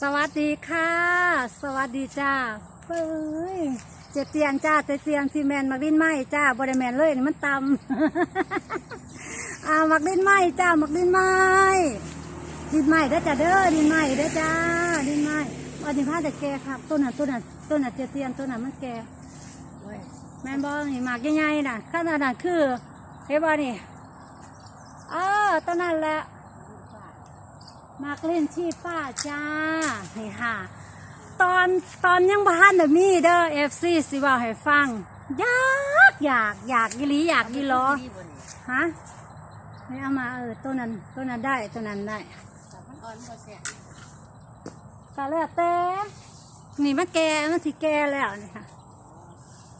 สวัสดีค่ะ สวัสดีจ้าเฮ้ยเจเตียนจ้าเจเตียนซีแมนมักดินไม้จ้าบริแมนเลยนี่มันตำอ่ามักดินไม้จ้ามักดินไม้ดินไม้เด้อจ้าเด้อดินไม้เด้อจ้าดินไม้วันนี้พาแต่แกครับต้นน่ะต้นน่ะต้นน่ะเจเตียนต้นน่ะมันแกโอ้ยแมนบอนี่หมากใหญ่ๆน่ะขนาดนั้นคือเฮ้ยบอนี่เออต้นนั้นแหละ มากเล่นชีฟ้าจ้านี่ค่ะ ตอนตอนยังบ้านเดมีเด้อเอฟซีสิว่าให้ฟัง อยากอยากอยากยีหลีอยากยีหลอฮะไม่เอามาเออตัวนั้นตัวนั้นได้ตัวนั้นได้ก็แล้วแต่นี่มันแก่มันสิแก่แล้วนี่ค่ะ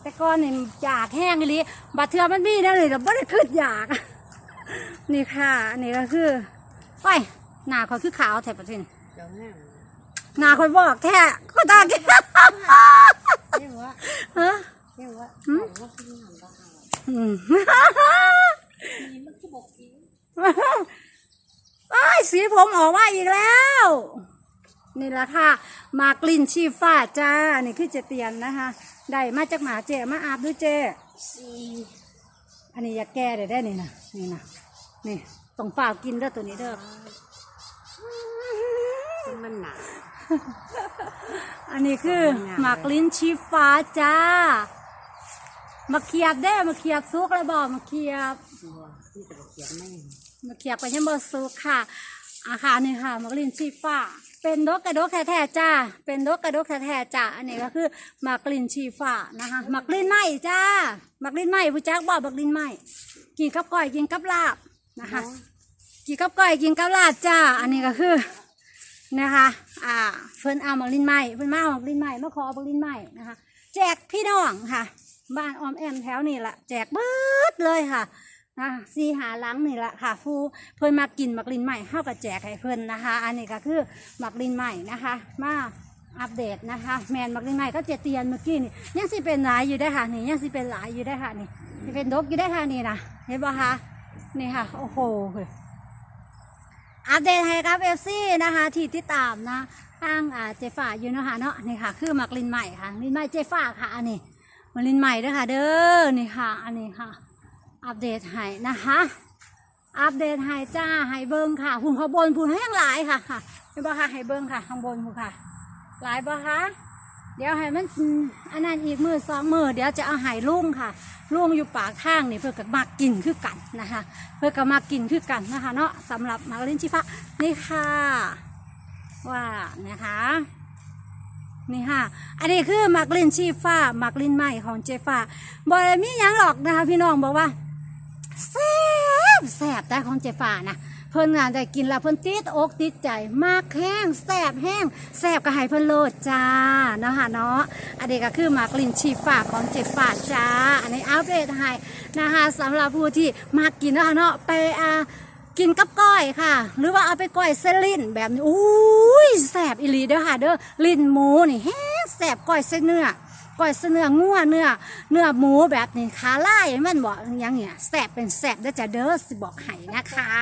แต่ก่อนนี่อยากแห้งอีหลีบัดเทือมันมีแล้วเลยเราไม่ได้ขึ้นอยาก นี่ค่ะ นี่ก็คือไป หน้าเขาคือขาวแถบประเทศเจ้าหน้าหน้าคอยบอกแท้ก็ตาแค่เรียกว่าฮะเรียกว่าเอาว่าพี่หันบ้าอืมนี่มันคือบอกพี่ไอ้ายสีผมออกมาอีกแล้วนี่แหละค่ะหมากลินชีฟ้าจ้า นี่คือเจเตียนนะคะ ได้มาจากหมาเจมาอาบด้วยเจซีอันนี้อยาแก้ได้ได้นี่นะนี่นะนี่ต้องฝ่ากกินเด้อตัวนี้เด้อซึ่ง มันหนา อันนี้คือหมากลิ้นชีฟ้าจ้ามาเขียบได้มาเขียบซุกแล้วบอกมาเขียบบัวที่จะบอกเขียนไม่มาเขียบไปยังบอซุกค่ะ อาคารนี่ค่ะหมากลิ้นชีฟ้า เป็นดกกระดกแท้ๆจ้า เป็นดกกระดกแท้ๆจ้า อันนี้ก็คือหมากลิ้นชีฟ้านะคะหมากลิ้นไหมจ้าหมากลิ้นไหมผู้จักบอกหมากลิ้นไหมกินกับก้อยกินกับลาบนะคะกินกับก้อยกินกับลาบจ้า อันนี้ก็คือ นะคะ อ่า เพิ่นเอามาลิ้นไหม้เพิ่นมาเอามากลิ้นไหม้มาขอเอามากลิ้นไหม้นะคะ แจกพี่น้องค่ะ บ้านออมแอมแถวนี่แหละแจกเบิดเลยค่ะนะซีหาหลังนี่แหละค่ะผู้เพิ่นมากินหมากลิ้นไหม้เข้ากับแจกให้เพิ่นนะคะ อันนี้ก็คือหมากลิ้นไหม้นะคะ มาอัปเดตนะคะ แมนหมากลิ้นไหม้ก็เจเตียนเมื่อกี้นี่ยังสิเป็นหลายอยู่ได้ค่ะนี่ยังสิเป็นหลายอยู่ได้ค่ะนี่เป็นดกอยู่ได้ค่ะนี่นะเห็นปะคะนี่ค่ะโอ้โห อัปเดตให้ครับเอฟซีนะคะที่ติดตามนะทางอ่าเจฟ้าอยู่นะคะเนาะนี่ค่ะ คือมักลินใหม่ค่ะลินใหม่เจฟ้าค่ะอันนี้มาลินใหม่ด้วยค่ะ เด้อนี่ค่ะ อันนี้ค่ะ อัปเดตให้นะคะ อัปเดตให้จ้าให้เบิ้งค่ะหุ่นข้างบนหุ่นแห้งหลายค่ะค่ะเห็นปะคะให้เบิ้งค่ะข้างบนหุ่นค่ะ หลายปะคะ เดี๋ยวให้มันอันนั้นอีกมือสองมือเดี๋ยวจะเอาให้ลุงค่ะลุงอยู่ปากทางนี่เพื่อกับมากินคือกันนะคะ เพื่อกับมากินคือกันนะคะเนาะสำหรับมาลินชิฟ้านี่ค่ะว่านะคะนี่ค่ะ อันนี้คือมักลินชีฟ้ามักลินใหม่ของเจฟ้าบอยมียังหรอกนะคะ พี่น้องบอกว่าแซ่บแซ่บแต่ของเจฟ้านะ เพิ่นงานได้กินแล้วเพิ่นติดอกติดใจมากแห้งแซ่บแห้งแซ่บก็ให้เพิ่นโลดจ้าเนาะค่ะเนาะอันนี้ก็คือมักลิ่นชีฟ้าของเจฟ้าจ้า อันนี้อัปเดตให้นะคะสำหรับผู้ที่มากินนะคะเนาะไปอ่ากินกับก้อยค่ะ หรือว่าเอาไปก้อยเส้นลิ้นแบบนี้อุ้ยแสบอีหลีเด้อค่ะเด้อลิ้นหมูนี่แฮงแสบก้อยเส้นเนื้อ ก้อยเส้นเนื้องัวเนื้อเนื้อหมูแบบนี้ขาไล่มันบอกอยังเนี่ยแสบเป็นแสบได้จะเด้อสิบอกให้นะคะ